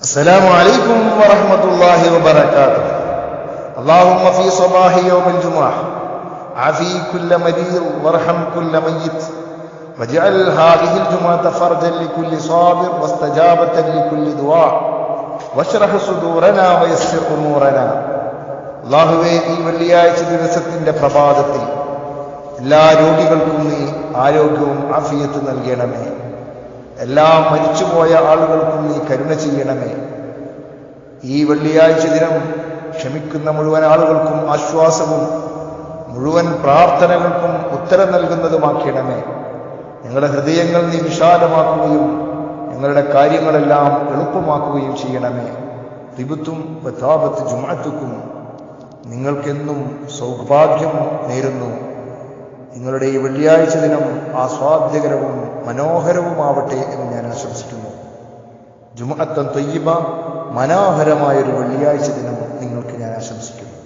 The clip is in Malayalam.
السلام عليكم ورحمة الله وبركاته اللهم في صباح يوم الجمعة عافي كل مريض وارحم كل ميت واجعل هذه الجمعة فرجا لكل صابر واستجابة لكل دعاء واشرح صدورنا ويسر أمورنا അള്ളാഹുവേ ഈ വെള്ളിയാഴ്ച ദിവസത്തിന്റെ പ്രഭാതത്തിൽ എല്ലാ രോഗികൾക്കും നീ ആരോഗ്യവും ആഫിയത്ത് നൽകണമേ എല്ലാ മരിച്ചുപോയ ആളുകൾക്കും നീ കരുണ ചെയ്യണമേ. ഈ വെള്ളിയാഴ്ച ദിനം ക്ഷമിക്കുന്ന മുഴുവൻ ആളുകൾക്കും ആശ്വാസവും മുഴുവൻ പ്രാർത്ഥനകൾക്കും ഉത്തരം നൽകുന്നതുമാക്കണമേ. ഞങ്ങളുടെ ഹൃദയങ്ങൾ നീ വിശാലമാക്കുകയും ഞങ്ങളുടെ കാര്യങ്ങളെല്ലാം എളുപ്പമാക്കുകയും ചെയ്യണമേ. തിബുത്തും ബത്താപത്ത് ജുമാത്തുക്കും നിങ്ങൾക്കെന്നും സൗഭാഗ്യം നേരുന്നു. നിങ്ങളുടെ ഈ വെള്ളിയാഴ്ച ദിനം ആസ്വാദ്യകരവും മനോഹരവുമാവട്ടെ എന്ന് ഞാൻ ആശംസിക്കുന്നു. ജുമഅത്തം തൊയ്യബ മനോഹരമായൊരു വെള്ളിയാഴ്ച ദിനം നിങ്ങൾക്ക് ഞാൻ ആശംസിക്കുന്നു.